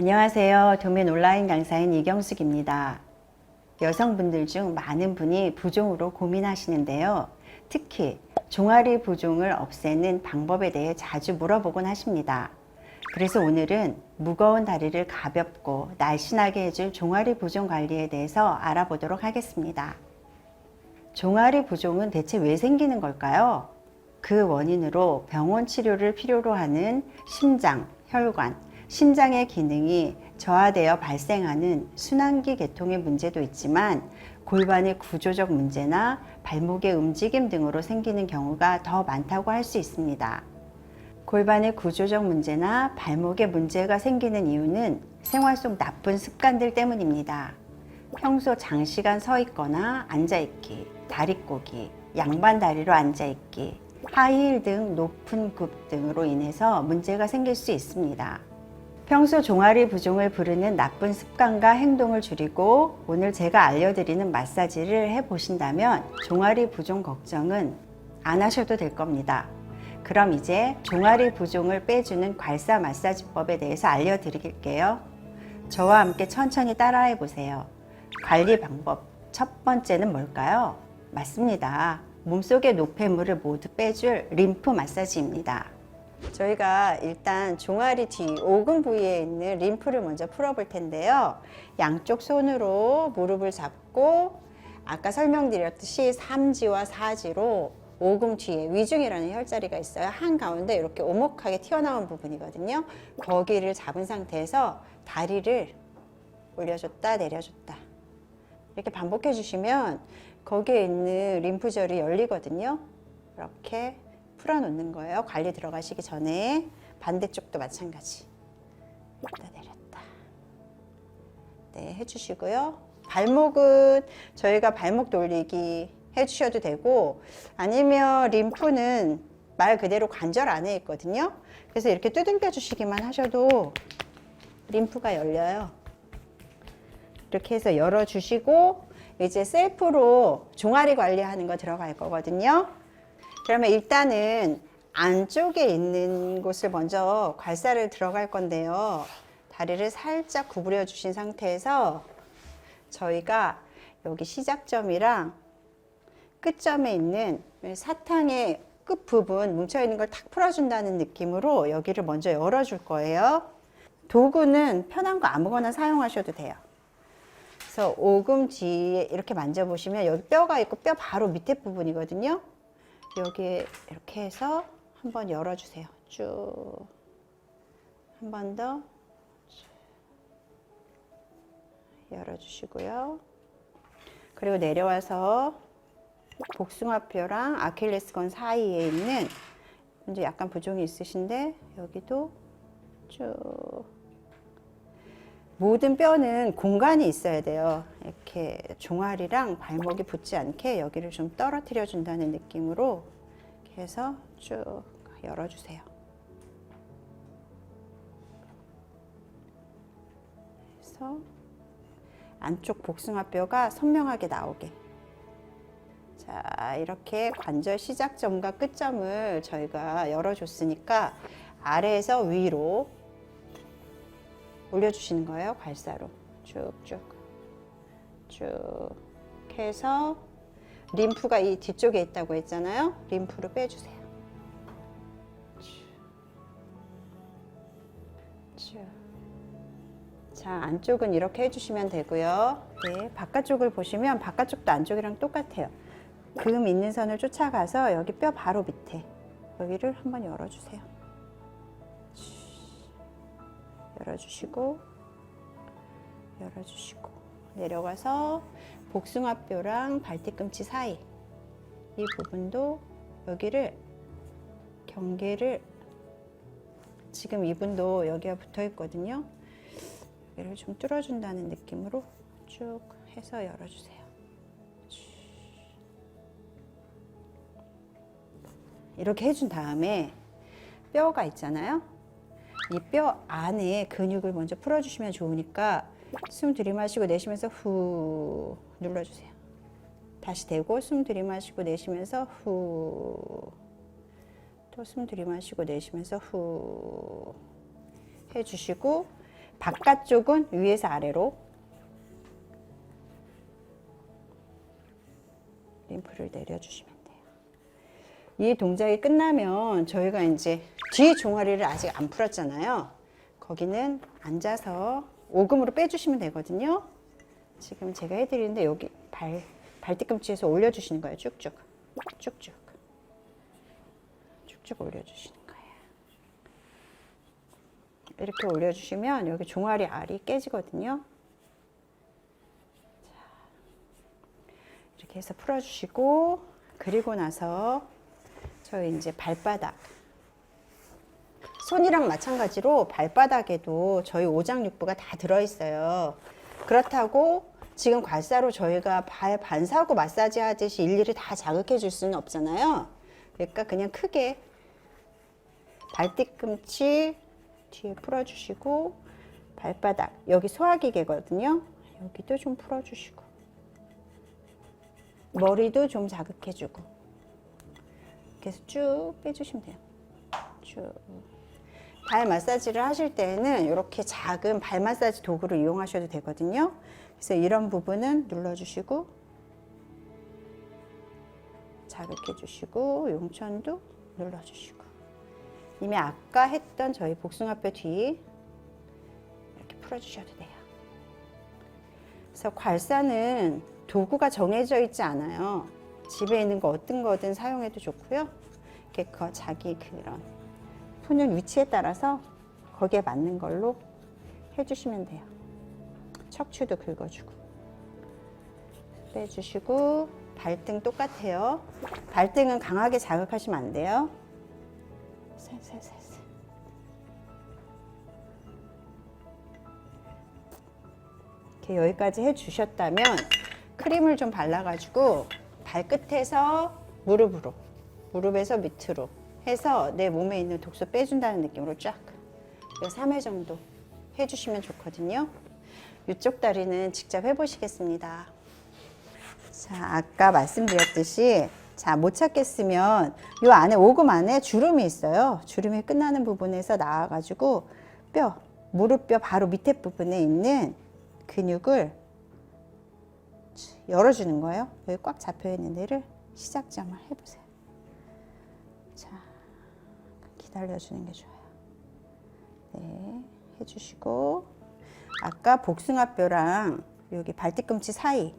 안녕하세요. 도면 온라인 강사인 이경숙입니다. 여성분들 중 많은 분이 부종으로 고민하시는데요. 특히 종아리 부종을 없애는 방법에 대해 자주 물어보곤 하십니다. 그래서 오늘은 무거운 다리를 가볍고 날씬하게 해줄 종아리 부종 관리에 대해서 알아보도록 하겠습니다. 종아리 부종은 대체 왜 생기는 걸까요? 그 원인으로 병원 치료를 필요로 하는 심장, 혈관, 신장의 기능이 저하되어 발생하는 순환기 계통의 문제도 있지만 골반의 구조적 문제나 발목의 움직임 등으로 생기는 경우가 더 많다고 할 수 있습니다. 골반의 구조적 문제나 발목에 문제가 생기는 이유는 생활 속 나쁜 습관들 때문입니다. 평소 장시간 서 있거나 앉아 있기, 다리 꼬기, 양반 다리로 앉아 있기, 하이힐 등 높은 굽 등으로 인해서 문제가 생길 수 있습니다. 평소 종아리 부종을 부르는 나쁜 습관과 행동을 줄이고 오늘 제가 알려드리는 마사지를 해 보신다면 종아리 부종 걱정은 안 하셔도 될 겁니다. 그럼 이제 종아리 부종을 빼주는 괄사 마사지법에 대해서 알려드릴게요. 저와 함께 천천히 따라해 보세요. 관리 방법 첫 번째는 뭘까요? 맞습니다. 몸속의 노폐물을 모두 빼줄 림프 마사지입니다. 저희가 일단 종아리 뒤 오금 부위에 있는 림프를 먼저 풀어볼 텐데요. 양쪽 손으로 무릎을 잡고 아까 설명드렸듯이 3지와 4지로 오금 뒤에 위중이라는 혈자리가 있어요. 한 가운데 이렇게 오목하게 튀어나온 부분이거든요. 거기를 잡은 상태에서 다리를 올려줬다 내려줬다 이렇게 반복해 주시면 거기에 있는 림프절이 열리거든요. 이렇게 풀어놓는 거예요. 관리 들어가시기 전에 반대쪽도 마찬가지. 올렸다 내렸다. 네, 해주시고요. 발목은 저희가 발목 돌리기 해주셔도 되고 아니면 림프는 말 그대로 관절 안에 있거든요. 그래서 이렇게 두들겨 주시기만 하셔도 림프가 열려요. 이렇게 해서 열어주시고 이제 셀프로 종아리 관리하는 거 들어갈 거거든요. 그러면 일단은 안쪽에 있는 곳을 먼저 괄사를 들어갈 건데요. 다리를 살짝 구부려 주신 상태에서 저희가 여기 시작점이랑 끝점에 있는 사탕의 끝 부분 뭉쳐 있는 걸 탁 풀어준다는 느낌으로 여기를 먼저 열어줄 거예요. 도구는 편한 거 아무거나 사용하셔도 돼요. 그래서 오금 뒤에 이렇게 만져보시면 여기 뼈가 있고 뼈 바로 밑에 부분이거든요. 여기에 이렇게 해서 한번 열어주세요. 쭉. 한 번 더. 열어주시고요. 그리고 내려와서 복숭아뼈랑 아킬레스건 사이에 있는 이제 약간 부종이 있으신데 여기도 쭉 모든 뼈는 공간이 있어야 돼요. 이렇게 종아리랑 발목이 붙지 않게 여기를 좀 떨어뜨려 준다는 느낌으로 이렇게 해서 쭉 열어주세요. 그래서 안쪽 복숭아뼈가 선명하게 나오게. 자, 이렇게 관절 시작점과 끝점을 저희가 열어줬으니까 아래에서 위로 올려주시는 거예요. 괄사로 쭉쭉 쭉 해서 림프가 이 뒤쪽에 있다고 했잖아요. 림프를 빼주세요. 쭉. 자 안쪽은 이렇게 해주시면 되고요. 네, 바깥쪽을 보시면 바깥쪽도 안쪽이랑 똑같아요. 금 있는 선을 쫓아가서 여기 뼈 바로 밑에 여기를 한번 열어주세요. 열어주시고 열어주시고 내려가서 복숭아뼈랑 발뒤꿈치 사이 이 부분도 여기를 경계를 지금 이분도 여기가 붙어 있거든요. 여기를 좀 뚫어준다는 느낌으로 쭉 해서 열어주세요. 이렇게 해준 다음에 뼈가 있잖아요. 이 뼈 안에 근육을 먼저 풀어주시면 좋으니까 숨 들이마시고 내쉬면서 후 눌러주세요. 다시 대고 숨 들이마시고 내쉬면서 후. 또 숨 들이마시고 내쉬면서 후. 해주시고 바깥쪽은 위에서 아래로 림프를 내려주시면 돼요. 이 동작이 끝나면 저희가 이제 뒤 종아리를 아직 안 풀었잖아요. 거기는 앉아서 오금으로 빼주시면 되거든요. 지금 제가 해드리는데 여기 발, 발뒤꿈치에서 올려주시는 거예요. 쭉쭉. 쭉쭉. 쭉쭉 올려주시는 거예요. 이렇게 올려주시면 여기 종아리 알이 깨지거든요. 자, 이렇게 해서 풀어주시고 그리고 나서 저희 이제 발바닥 손이랑 마찬가지로 발바닥에도 저희 오장육부가 다 들어있어요. 그렇다고 지금 괄사로 저희가 발 반사하고 마사지 하듯이 일일이 다 자극해 줄 수는 없잖아요. 그러니까 그냥 크게 발뒤꿈치 뒤에 풀어주시고 발바닥 여기 소화기계거든요. 여기도 좀 풀어주시고 머리도 좀 자극해주고 해서 쭉 빼주시면 돼요. 쭉. 발 마사지를 하실 때는 이렇게 작은 발 마사지 도구를 이용하셔도 되거든요. 그래서 이런 부분은 눌러주시고 자극해주시고 용천도 눌러주시고 이미 아까 했던 저희 복숭아뼈 뒤 이렇게 풀어주셔도 돼요. 그래서 괄사는 도구가 정해져 있지 않아요. 집에 있는 거 어떤 거든 사용해도 좋고요. 이렇게 그 자기 그런 푸는 위치에 따라서 거기에 맞는 걸로 해주시면 돼요. 척추도 긁어주고 빼주시고 발등 똑같아요. 발등은 강하게 자극하시면 안 돼요. 살살살살. 이렇게 여기까지 해주셨다면 크림을 좀 발라가지고 발끝에서 무릎으로 무릎에서 밑으로 해서 내 몸에 있는 독소 빼준다는 느낌으로 쫙 3회 정도 해주시면 좋거든요. 이쪽 다리는 직접 해보시겠습니다. 자, 아까 말씀드렸듯이 자, 못 찾겠으면 이 안에 오금 안에 주름이 있어요. 주름이 끝나는 부분에서 나와가지고 뼈, 무릎뼈 바로 밑에 부분에 있는 근육을 열어주는 거예요. 여기 꽉 잡혀 있는 데를 시작점을 해보세요. 기다려주는 게 좋아요. 네, 해주시고 아까 복숭아뼈랑 여기 발뒤꿈치 사이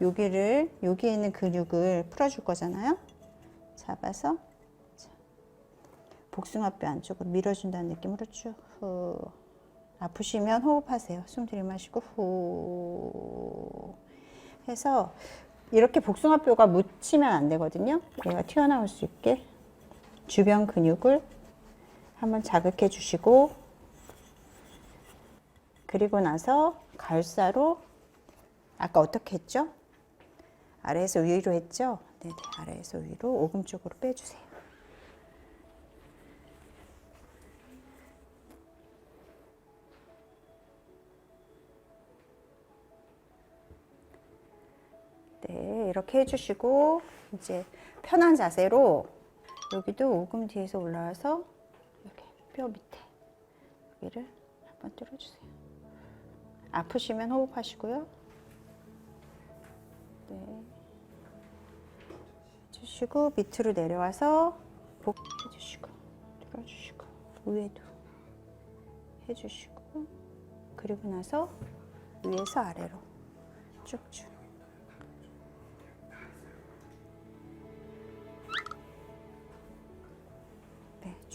여기를 여기에 있는 근육을 풀어줄 거잖아요. 잡아서 자, 복숭아뼈 안쪽으로 밀어준다는 느낌으로 쭉 후. 아프시면 호흡하세요. 숨 들이마시고 후 해서 이렇게 복숭아뼈가 묻히면 안 되거든요. 얘가 튀어나올 수 있게 주변 근육을 한번 자극해 주시고 그리고 나서 갈사로 아까 어떻게 했죠? 아래에서 위로 했죠? 네, 아래에서 위로 오금 쪽으로 빼주세요. 네, 이렇게 해주시고 이제 편한 자세로 여기도 오금 뒤에서 올라와서 이렇게 뼈 밑에 여기를 한번 뚫어주세요. 아프시면 호흡하시고요. 네. 해주시고 밑으로 내려와서 복 해주시고 뚫어주시고 위에도 해주시고 그리고 나서 위에서 아래로 쭉쭉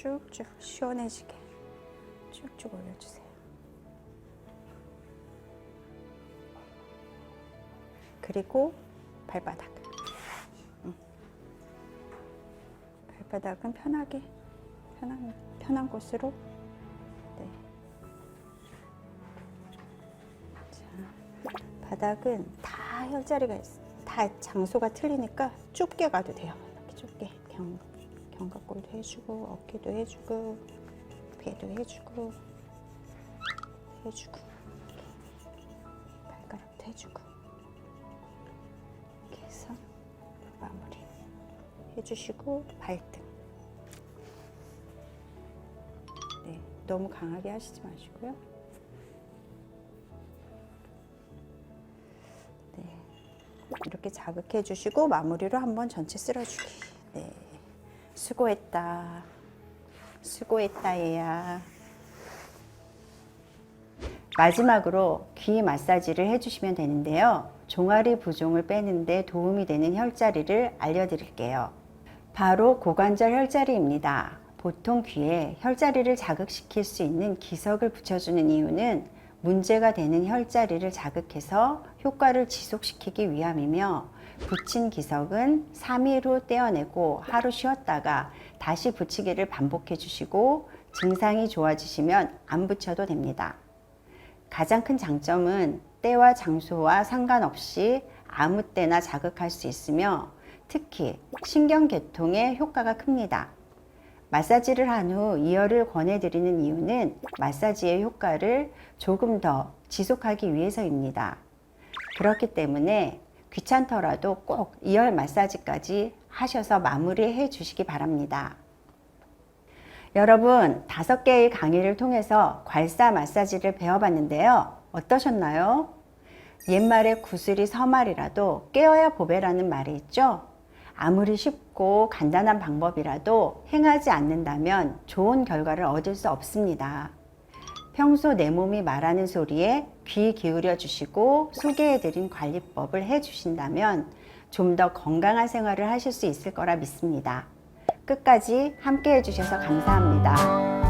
쭉쭉 시원해지게 쭉쭉 올려주세요. 그리고 발바닥. 응. 발바닥은 편하게 편한 편한 곳으로. 네. 자, 바닥은 다 혈자리가 있, 다 장소가 틀리니까 좁게 가도 돼요. 이렇게 좁게 경 견갑골도 해주고 어깨도 해주고 배도 해주고 해주고 발가락도 해주고. 이렇게 해서 마무리 해주시고 발등. 네, 너무 강하게 하시지 마시고요. 네, 이렇게 자극해 주시고 마무리로 한번 전체 쓸어주기. 네. 수고했다. 수고했다 얘야. 마지막으로 귀 마사지를 해주시면 되는데요. 종아리 부종을 빼는데 도움이 되는 혈자리를 알려드릴게요. 바로 고관절 혈자리입니다. 보통 귀에 혈자리를 자극시킬 수 있는 기석을 붙여주는 이유는 문제가 되는 혈자리를 자극해서 효과를 지속시키기 위함이며 붙인 기석은 3일 후 떼어내고 하루 쉬었다가 다시 붙이기를 반복해 주시고 증상이 좋아지시면 안 붙여도 됩니다. 가장 큰 장점은 때와 장소와 상관없이 아무 때나 자극할 수 있으며 특히 신경계통에 효과가 큽니다. 마사지를 한 후 이열을 권해드리는 이유는 마사지의 효과를 조금 더 지속하기 위해서입니다. 그렇기 때문에 귀찮더라도 꼭 이열 마사지까지 하셔서 마무리해 주시기 바랍니다. 여러분, 다섯 개의 강의를 통해서 괄사 마사지를 배워봤는데요. 어떠셨나요? 옛말에 구슬이 서말이라도 깨어야 보배라는 말이 있죠? 아무리 쉽고 간단한 방법이라도 행하지 않는다면 좋은 결과를 얻을 수 없습니다. 평소 내 몸이 말하는 소리에 귀 기울여 주시고 소개해드린 관리법을 해 주신다면 좀 더 건강한 생활을 하실 수 있을 거라 믿습니다. 끝까지 함께 해주셔서 감사합니다.